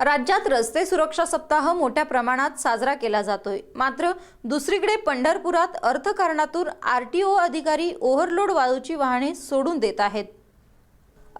राज्यात रस्ते सुरक्षा सप्ताह मोठ्या प्रमाणात साजरा केला जातोय. मात्र दुसरीकडे पंढरपुरात अर्थकारणातून आर टी ओ अधिकारी ओव्हरलोड वाळूची वाहने सोडून देत आहेत.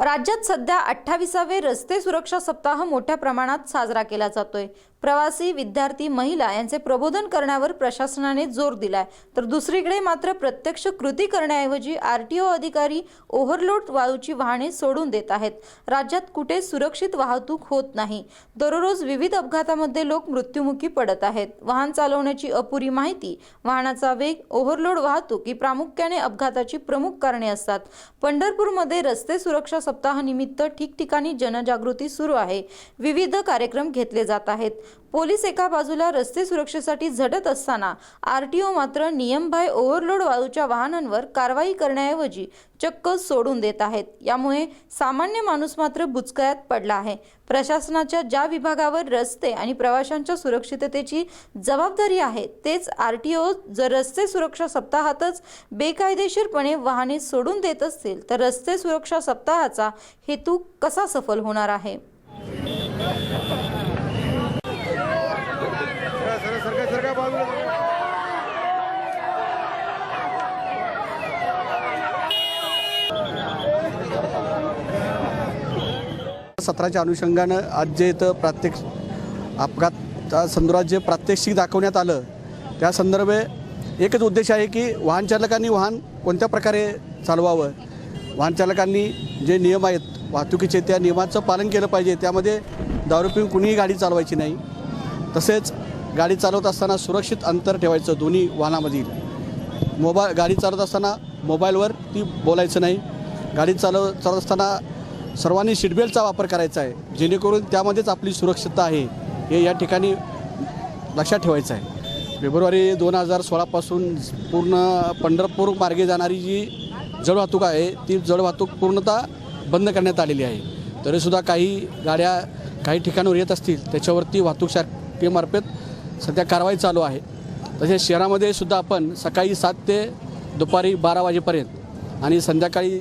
राज्यात सध्या अठ्ठावीसावे रस्ते सुरक्षा सप्ताह मोठ्या प्रमाणात साजरा केला जातोय. प्रवासी विद्यार्थी महिला यांचे प्रबोधन करण्यावर प्रशासनाने जोर दिलाय. तर दुसरीकडे मात्र प्रत्यक्ष कृती करण्याऐवजी आर टी ओ अधिकारी ओव्हरलोड वाळूची वाहने सोडून देत आहेत. राज्यात कुठे सुरक्षित वाहतूक होत नाही. दररोज विविध अपघातामध्ये लोक मृत्युमुखी पडत आहेत. वाहन चालवण्याची अपुरी माहिती वाहनाचा वेग ओव्हरलोड वाहतूक ही प्रामुख्याने अपघाताची प्रमुख कारणे असतात. पंढरपूरमध्ये रस्ते सुरक्षा सप्ताहानिमित्त ठिकठिकाणी जनजागृती सुरू आहे. विविध कार्यक्रम घेतले जात आहेत. पोलीस एका बाजूला रस्ते सुरक्षेसाठी झटत असताना आरटीओ मात्र नियमबाह्य ओव्हरलोड वाळूच्या वाहनांवर कारवाई करण्याऐवजी चक्क सोडून देत आहेत. यामुळे सामान्य माणूस मात्र बुचकळ्यात पडला आहे. प्रशासनाच्या ज्या विभागावर रस्ते आणि प्रवाशांच्या सुरक्षिततेची जबाबदारी आहे तेच आरटीओ जर रस्ते सुरक्षा सप्ताहातच बेकायदेशीरपणे वाहने सोडून देत असतील तर रस्ते सुरक्षा सप्ताहाचा हेतू कसा सफल होणार आहे? सत्राच्या अनुषंगानं आज जे इथं प्रात्यक्ष अपघात संदर्भात जे प्रात्यक्षिक दाखवण्यात आलं त्या संदर्भे एकच उद्देश आहे की वाहन चालकांनी वाहन कोणत्या प्रकारे चालवावं? वाहन चालकांनी जे नियम आहेत वाहतुकीचे त्या नियमाचं पालन केलं पाहिजे त्यामध्ये दारू पिऊन कुणीही गाडी चालवायची नाही. तसेच गाडी चालवत असताना सुरक्षित अंतर ठेवायचं दोन्ही वाहनामधील. मोबा गाडी चालवत असताना मोबाईलवर ती बोलायचं नाही. गाडी चालव चालत असताना सर्वांनी सीटबेल्टचा वापर करायचा आहे जेणेकरून त्यामध्येच आपली सुरक्षितता आहे हे या ठिकाणी लक्षात ठेवायचं आहे. फेब्रुवारी दोन हजार सोळापासून पूर्ण पंढरपूर मार्गे जाणारी जी जड वाहतूक आहे ती जड वाहतूक पूर्णतः बंद करण्यात आलेली आहे. तरीसुद्धा काही गाड्या काही ठिकाणावर येत असतील त्याच्यावरती वाहतूक शाखेमार्फत सध्या कारवाई चालू आहे. तसेच शहरामध्ये सुद्धा आपण सकाळी सात ते दुपारी बारा वाजेपर्यंत आणि संध्याकाळी